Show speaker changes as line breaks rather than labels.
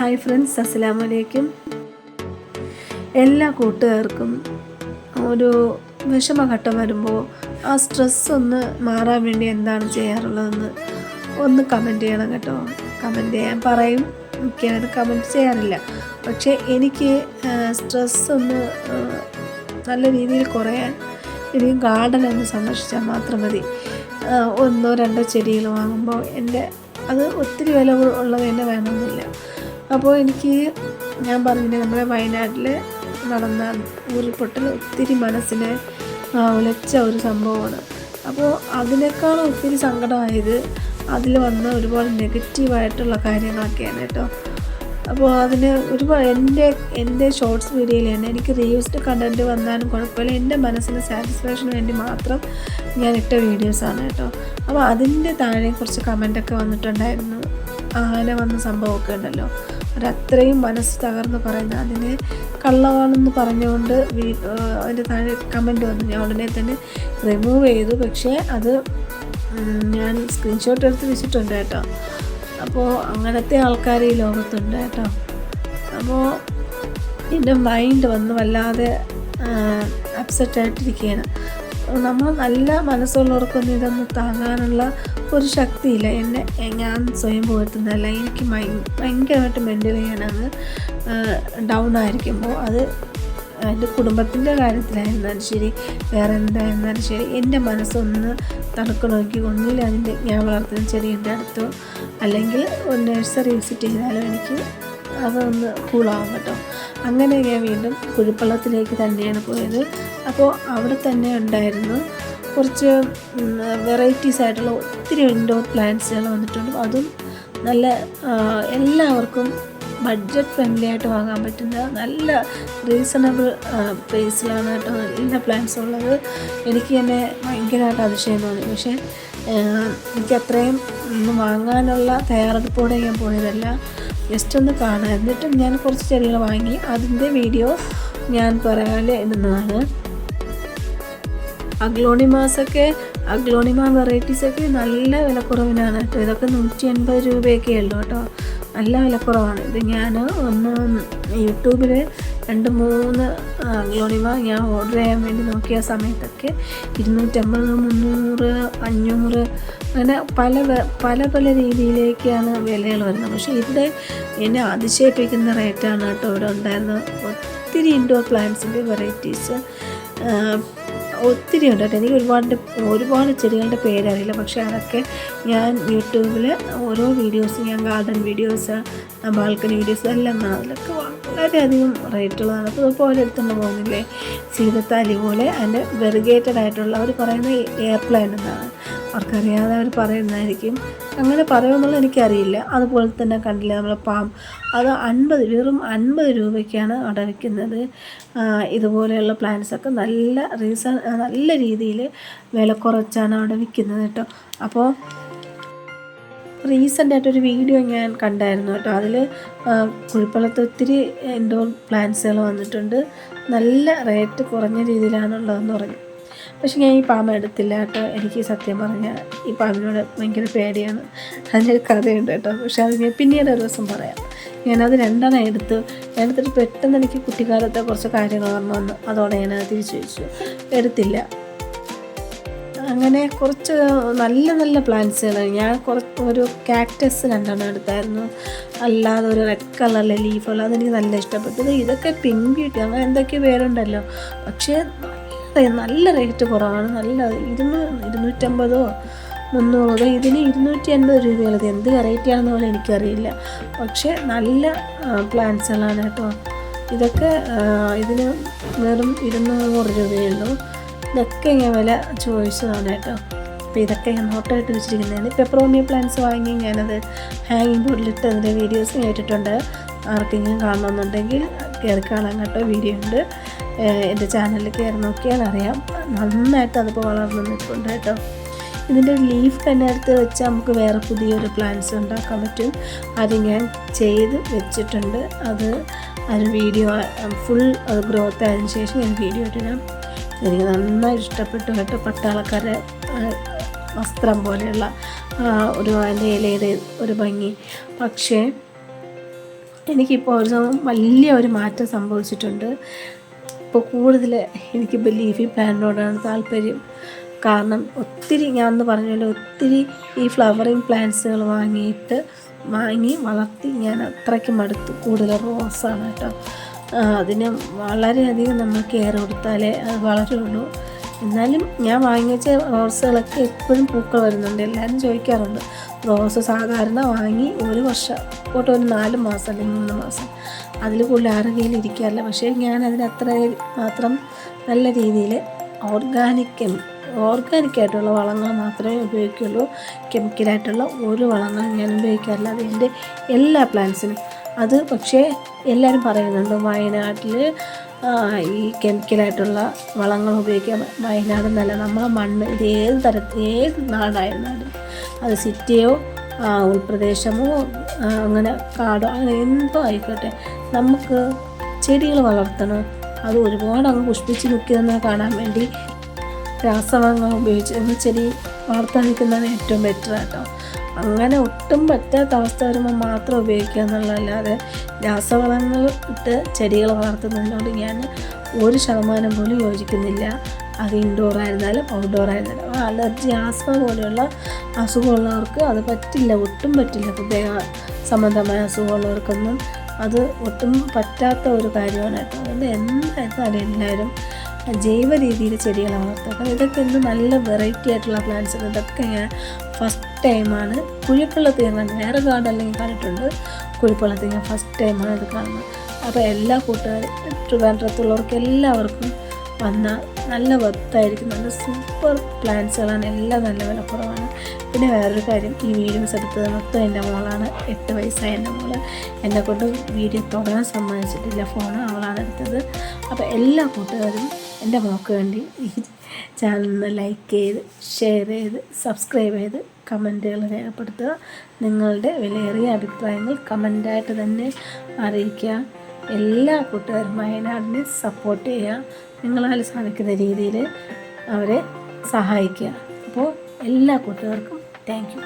Hi friends അസ്സലാം വലൈക്കും എല്ലാ കൂട്ടുകാർക്കും ഒരു വിഷമഘട്ടം വരുമ്പോൾ ആ സ്ട്രെസ് ഒന്ന് മാറാൻ വേണ്ടി എന്താണ് ചെയ്യാറുള്ളതെന്ന് ഒന്ന് കമന്റ് ചെയ്യണം കേട്ടോ. കമന്റ് ചെയ്യാൻ പറയും. മിക്കവരും കമന്റ് ചെയ്യാറില്ല. പക്ഷേ എനിക്ക് സ്ട്രെസ് ഒന്ന് നല്ല രീതിയിൽ കുറയാൻ ഇനിയും ഗാർഡൻ ഒന്ന് സന്ദർശിച്ചാൽ മാത്രം മതി. ഒന്നോ രണ്ടോ ചെടികൾ വാങ്ങുമ്പോൾ എന്റെ അത് ഒത്തിരി വില ഉള്ളത് തന്നെ വേണമെന്നില്ല. അപ്പോൾ എനിക്ക് ഞാൻ പറഞ്ഞില്ലേ നമ്മുടെ വയനാട്ടിൽ നടന്ന ഉരുൾപൊട്ടൽ ഒത്തിരി മനസ്സിനെ ഉലച്ച ഒരു സംഭവമാണ്. അപ്പോൾ അതിനേക്കാൾ ഒത്തിരി സങ്കടമായത് അതിൽ വന്ന ഒരുപാട് നെഗറ്റീവായിട്ടുള്ള കാര്യങ്ങളൊക്കെയാണ് കേട്ടോ. അപ്പോൾ അതിന് ഒരുപാട് എന്റെ എന്റെ ഷോർട്സ് വീഡിയോയിൽ തന്നെ എനിക്ക് റീയൂസ്ഡ് കണ്ടന്റ് വന്നാലും കുഴപ്പമില്ല. എന്റെ മനസ്സിന് സാറ്റിസ്ഫാക്ഷന് വേണ്ടി മാത്രം ഞാൻ ഇട്ട വീഡിയോസാണ് കേട്ടോ. അപ്പോൾ അതിന്റെ താഴെ കുറച്ച് കമന്റൊക്കെ വന്നിട്ടുണ്ടായിരുന്നു. ആന വന്ന സംഭവമൊക്കെ ഉണ്ടല്ലോ. അവരത്രയും മനസ്സ് തകർന്ന് പറയുന്നത്. അതിനെ കള്ളമാണെന്ന് പറഞ്ഞുകൊണ്ട് അതിന്റെ താഴെ കമന്റ് വന്നു. ഞാൻ ഉടനെ തന്നെ റിമൂവ് ചെയ്തു. പക്ഷേ അത് ഞാൻ സ്ക്രീൻഷോട്ട് എടുത്ത് വെച്ചിട്ടുണ്ട് കേട്ടോ. അപ്പോൾ അങ്ങനത്തെ ആൾക്കാർ ഈ ലോകത്തുണ്ട് കേട്ടോ. അപ്പോൾ എന്റെ മൈൻഡ് വന്ന് വല്ലാതെ അപ്സെറ്റ് ആയിട്ടിരിക്കുകയാണ്. നമ്മൾ നല്ല മനസ്സുള്ളവർക്കൊന്നും ഇതൊന്നും താങ്ങാനുള്ള ഒരു ശക്തിയില്ല. എന്നെ ഞാൻ സ്വയം പുകഴ്ത്തുന്നതല്ല എനിക്ക് ഭയ- ഭയങ്കരമായിട്ട് മെന്റലി ഞാനത് ഡൗൺ ആയിരിക്കുമ്പോൾ അത് എന്റെ കുടുംബത്തിന്റെ കാര്യത്തിലായിരുന്നാലും ശരി വേറെ എന്തായിരുന്നാലും ശരി എന്റെ മനസ്സൊന്ന് തണുക്കണമെങ്കിൽ ഒന്നിൽ അതിന്റെ ഞാൻ വളർത്തുന്ന ചെടിയുടെ അടുത്തോ അല്ലെങ്കിൽ ഒരു നഴ്സറി വിസിറ്റ് ചെയ്താലും എനിക്ക് അതൊന്ന് കൂളാവും കേട്ടോ അങ്ങനെ ഞാൻ വീണ്ടും കുഴിപ്പള്ളത്തിലേക്ക് തന്നെയാണ് പോയത്. അപ്പോൾ അവിടെ തന്നെ ഉണ്ടായിരുന്നു കുറച്ച് വെറൈറ്റീസ് ആയിട്ടുള്ള ഒത്തിരി ഇൻഡോർ പ്ലാന്റ്സുകൾ വന്നിട്ടുണ്ട്. അതും നല്ല എല്ലാവർക്കും ബഡ്ജറ്റ് ഫ്രണ്ട്ലി ആയിട്ട് വാങ്ങാൻ പറ്റുന്ന നല്ല റീസണബിൾ പ്രൈസിലാണ് കേട്ടോ എല്ലാ പ്ലാന്റ്സ് ഉള്ളത്. എനിക്ക് തന്നെ ഭയങ്കരമായിട്ട് അതിശയം തോന്നി. പക്ഷേ എനിക്കത്രയും എനിക്ക് അത്രയും വാങ്ങാനുള്ള തയ്യാറെടുപ്പോടെ ഞാൻ പോയതല്ല. ജസ്റ്റ് ഒന്ന് കാണാൻ എന്നിട്ടും ഞാൻ കുറച്ച് ചെടികൾ വാങ്ങി. അതിന്റെ വീഡിയോ ഞാൻ പറയാതെ ഇടുന്നതാണ്. അഗ്ലോണിമാസൊക്കെ അഗ്ലോണിമ വെറൈറ്റീസൊക്കെ നല്ല വിലക്കുറവിനാണ് കേട്ടോ. ഇതൊക്കെ നൂറ്റി എൺപത് രൂപയൊക്കെ ഉള്ളൂ കേട്ടോ. നല്ല വിലക്കുറവാണ് ഇത് ഞാൻ ഒന്ന് യൂട്യൂബിൽ രണ്ട് മൂന്ന് ഗ്ലോണിവ ഞാൻ ഓർഡർ ചെയ്യാൻ വേണ്ടി നോക്കിയ സമയത്തൊക്കെ ഇരുന്നൂറ്റമ്പത് മുന്നൂറ് അഞ്ഞൂറ് അങ്ങനെ പല പല പല രീതിയിലേക്കാണ് വിലകൾ വരുന്നത്. പക്ഷേ ഇവിടെ എന്നെ അതിശയിപ്പിക്കുന്ന റേറ്റാണ് കേട്ടോ ഇവിടെ ഉണ്ടായിരുന്നത്. ഒത്തിരി ഇൻഡോർ പ്ലാന്റ്സിന്റെ വെറൈറ്റീസ് ഒത്തിരി ഉണ്ട് കേട്ടോ. എനിക്ക് ഒരുപാട് ഒരുപാട് ചെടികളുടെ പേരറിയില്ല. പക്ഷേ അതൊക്കെ ഞാൻ യൂട്യൂബിൽ ഓരോ വീഡിയോസ് ഞാൻ ഗാർഡൻ വീഡിയോസ് ബാൽക്കണി വീഡിയോസ് എല്ലാം അതിലൊക്കെ വളരെയധികം റേറ്റുള്ളതാണ് അപ്പോൾ ഇപ്പോൾ ഓരോരുത്തർ പോകുന്നില്ലേ? സീതത്താലി പോലെ അതിന്റെ വെറുഗേറ്റഡ് ആയിട്ടുള്ള അവർ പറയുന്ന എയർ പ്ലാൻ എന്നാണ്. അവർക്കറിയാതെ അവർ പറയുന്നതായിരിക്കും. അങ്ങനെ പറയുമെന്നുള്ള എനിക്കറിയില്ല. അതുപോലെ തന്നെ കണ്ടില്ല നമ്മൾ പാം. അത് അൻപത് വെറും അൻപത് രൂപയ്ക്കാണ് അവിടെ വിൽക്കുന്നത്. ഇതുപോലെയുള്ള പ്ലാന്റ്സൊക്കെ നല്ല റീസൺ നല്ല രീതിയിൽ വില കുറച്ചാണ് അവിടെ വിൽക്കുന്നത് കേട്ടോ. അപ്പോൾ റീസെന്റ് ആയിട്ടൊരു വീഡിയോ ഞാൻ കണ്ടായിരുന്നു കേട്ടോ. അതിൽ കുഴിപ്പള്ളത്ത് ഒത്തിരി ഇൻഡോർ പ്ലാന്റ്സുകൾ വന്നിട്ടുണ്ട്. നല്ല റേറ്റ് കുറഞ്ഞ രീതിയിലാണുള്ളതെന്ന് പറഞ്ഞു. പക്ഷെ ഞാൻ ഈ പാമ്പ് എടുത്തില്ല കേട്ടോ. എനിക്ക് സത്യം പറഞ്ഞാൽ ഈ പാമ്പിനോട് ഭയങ്കര പേടിയാണ്. അതിന്റെ കഥയുണ്ട് കേട്ടോ. പക്ഷെ അത് ഞാൻ പിന്നീട് ഒരു ദിവസം പറയാം. ഞാനത് രണ്ടെണ്ണം എടുത്ത്. എടുത്തിട്ട് പെട്ടെന്ന് എനിക്ക് കുട്ടിക്കാലത്തെ കുറച്ച് കാര്യങ്ങൾ ഓർമ്മ വന്നു. അതോടെ ഞാനത് തിരിച്ചു വെച്ചു എടുത്തില്ല. അങ്ങനെ കുറച്ച് നല്ല നല്ല പ്ലാന്റ്സുകൾ ഞാൻ കുറച്ച് ഒരു കാക്ടസ് രണ്ടെണ്ണം എടുത്തായിരുന്നു. അല്ലാതെ ഒരു റെഡ് കളറിലെ ലീഫുള്ള അതെനിക്ക് നല്ല ഇഷ്ടപ്പെട്ടത് ഇത് ഇതൊക്കെ പിങ്ക് ബ്യൂട്ടി അങ്ങനെ എന്തൊക്കെയോ പേരുണ്ടല്ലോ. പക്ഷേ നല്ല നല്ല റേറ്റ് കുറവാണ്. നല്ല ഇരുന്നൂ ഇരുന്നൂറ്റമ്പതോ മുന്നൂറോ ഇതിന് ഇരുന്നൂറ്റി അൻപത് രൂപയുള്ളത് എന്ത് വെറൈറ്റിയാണെന്ന് പോലെ എനിക്കറിയില്ല. പക്ഷേ നല്ല പ്ലാന്റ്സുകളാണ് കേട്ടോ. ഇതൊക്കെ ഇതിന് വെറും ഇരുന്നൂറ് രൂപയുള്ളൂ. ഇതൊക്കെ ഞാൻ വില ചോദിച്ചതാണ് കേട്ടോ. അപ്പോൾ ഇതൊക്കെ ഞാൻ നോട്ടായിട്ട് വെച്ചിരിക്കുന്നതാണ്. പെപ്പറോണിയ പ്ലാന്റ്സ് വാങ്ങി ഞാനത് ഹാങ്ങിങ് ബോർഡിലിട്ട് അതിന്റെ വീഡിയോസ് ഞാൻ ഇട്ടിട്ടുണ്ട് ആർക്കെങ്കിലും കാണണമെന്നുണ്ടെങ്കിൽ കയറി കാണാൻ കേട്ടോ വീഡിയോ ഉണ്ട്. എന്റെ ചാനലിൽ കയറി നോക്കിയാൽ അറിയാം. നന്നായിട്ട് അതിപ്പോൾ വളർന്നു നിൽപ്പുണ്ട് കേട്ടോ. ഇതിന്റെ ലീഫ് തന്നെ എടുത്ത് വെച്ചാൽ നമുക്ക് വേറെ പുതിയൊരു പ്ലാന്റ്സ് ഉണ്ടാക്കാൻ പറ്റും. അത് ഞാൻ ചെയ്ത് വെച്ചിട്ടുണ്ട്. അത് ഒരു വീഡിയോ ഫുൾ അത് ഗ്രോത്ത് ആയതിനു ശേഷം ഞാൻ വീഡിയോ ഇട്ടിടാം എനിക്ക് നന്നായി ഇഷ്ടപ്പെട്ടു കേട്ടോ പട്ടാളക്കാരെ വസ്ത്രം പോലെയുള്ള ഒരു അതിന്റെ ഇലയുടെ ഒരു ഭംഗി. പക്ഷേ എനിക്കിപ്പോൾ ഒരു വലിയ ഒരു മാറ്റം സംഭവിച്ചിട്ടുണ്ട്. ഇപ്പോൾ കൂടുതൽ എനിക്ക് ഇപ്പോൾ ലീഫി പ്ലാന്റിനോടാണ് താല്പര്യം. കാരണം ഒത്തിരി ഞാൻ അന്ന് പറഞ്ഞല്ലോ ഒത്തിരി ഈ ഫ്ലവറിങ് പ്ലാന്റ്സുകൾ വാങ്ങിയിട്ട് വാങ്ങി വളർത്തി ഞാൻ അത്രയ്ക്ക് മടുത്തു കൂടുതൽ റോസാണ് കേട്ടോ. അതിന് വളരെയധികം നമ്മൾ കെയർ കൊടുത്താലേ അത് വളരുള്ളൂ. എന്നാലും ഞാൻ വാങ്ങിച്ച റോസുകളൊക്കെ എപ്പോഴും പൂക്കൾ വരുന്നുണ്ട്. എല്ലാവരും ചോദിക്കാറുണ്ട്. റോസ് സാധാരണ വാങ്ങി ഒരു വർഷം പോട്ടെ ഒരു നാല് മാസം അല്ലെങ്കിൽ മൂന്ന് മാസം അതിൽ കൂടുതൽ ആറുകയിൽ ഇരിക്കാറില്ല. പക്ഷേ ഞാൻ അത്ര മാത്രം നല്ല രീതിയിൽ ഓർഗാനിക് ഓർഗാനിക് ആയിട്ടുള്ള വളങ്ങൾ മാത്രമേ ഉപയോഗിക്കുള്ളൂ. കെമിക്കലായിട്ടുള്ള ഒരു വളങ്ങളും ഞാൻ ഉപയോഗിക്കാറില്ല. അത് എന്റെ എല്ലാ പ്ലാന്റ്സിനും അത് പക്ഷേ എല്ലാവരും പറയുന്നുണ്ട് വയനാട്ടിൽ ഈ കെമിക്കലായിട്ടുള്ള വളങ്ങൾ ഉപയോഗിക്കാൻ വയനാട് നല്ല നമ്മളെ മണ്ണ് ഇത് ഏത് തരത്തിൽ ഏത് നാടായിരുന്നാലും അത്. സിറ്റിയോ ഉൾപ്രദേശമോ അങ്ങനെ കാടോ അങ്ങനെ എന്തോ ആയിക്കോട്ടെ. നമുക്ക് ചെടികൾ വളർത്തണം. അത് ഒരുപാട് അങ്ങ് പുഷ്പിച്ച് നിൽക്കുന്ന കാണാൻ വേണ്ടി രാസവളങ്ങൾ ഉപയോഗിച്ച് ചെടി വളർത്താൻ നിൽക്കുന്നതാണ് ഏറ്റവും ബെറ്റർ കേട്ടോ അങ്ങനെ ഒട്ടും പറ്റാത്ത അവസ്ഥ വരുമ്പോൾ മാത്രം ഉപയോഗിക്കുക എന്നുള്ളതല്ലാതെ രാസവളങ്ങൾ ഇട്ട് ചെടികൾ വളർത്തുന്നതിനോട് ഞാൻ ഒരു ശതമാനം പോലും യോജിക്കുന്നില്ല. അത് ഇൻഡോർ ആയിരുന്നാലും ഔട്ട്ഡോർ ആയിരുന്നാലും. അലർജി ആസ്മ പോലെയുള്ള അസുഖമുള്ളവർക്ക് അത് പറ്റില്ല ഒട്ടും പറ്റില്ല. ഹൃദയ സംബന്ധമായ അസുഖമുള്ളവർക്കൊന്നും അത് ഒട്ടും പറ്റാത്ത ഒരു കാര്യമാണ് കേട്ടോ. അതുകൊണ്ട് എന്തായിരുന്നാലും എല്ലാവരും ജൈവ രീതിയിൽ ചെടികളെ വളർത്തുക. അപ്പം ഇതൊക്കെ ഇന്ന് നല്ല വെറൈറ്റി ആയിട്ടുള്ള പ്ലാന്റ്സ് ആണ് ഇതൊക്കെ ഞാൻ ഫസ്റ്റ് ടൈമാണ് കുഴിപ്പള്ളത്തിൽ ഞാൻ വേറെ ഗാർഡൻ അല്ലെങ്കിൽ കണ്ടിട്ടുണ്ട്. കുഴിപ്പള്ളത്തിൽ ഞാൻ ഫസ്റ്റ് ടൈമാണ് ഇത് കാണുന്നത്. അപ്പോൾ എല്ലാ കൂട്ടുകാരും ട്രിവാൻഡ്രത്തുള്ളവർക്ക് എല്ലാവർക്കും വന്ന നല്ല വർത്തായിരിക്കും നല്ല സൂപ്പർ പ്ലാന്റ്സുകളാണ് എല്ലാം നല്ല വിലക്കുറവാണ്. പിന്നെ വേറൊരു കാര്യം ഈ വീഡിയോസ് എടുത്തത് മൊത്തം എന്റെ മോളാണ്. എട്ട് വയസ്സായ എന്റെ മോൾ. എന്നെ കൊണ്ട് വീഡിയോ തുടങ്ങാൻ സമ്മതിച്ചിട്ടില്ല. ഫോൺ അവളാണ് എടുത്തത് അപ്പോൾ എല്ലാ കൂട്ടുകാരും എന്റെ മോക്ക് വേണ്ടി ഈ ചാനലിന് ലൈക്ക് ചെയ്ത് ഷെയർ ചെയ്ത് സബ്സ്ക്രൈബ് ചെയ്ത് കമന്റുകൾ രേഖപ്പെടുത്തുക. നിങ്ങളുടെ വിലയേറിയ അഭിപ്രായങ്ങൾ കമന്റായിട്ട് തന്നെ അറിയിക്കുക. എല്ലാ കൂട്ടുകാരും വയനാടിനെ സപ്പോർട്ട് ചെയ്യുക. നിങ്ങളാൽ സാധിക്കുന്ന രീതിയിൽ അവരെ സഹായിക്കുക. അപ്പോൾ എല്ലാ കൂട്ടുകാർക്കും താങ്ക് യു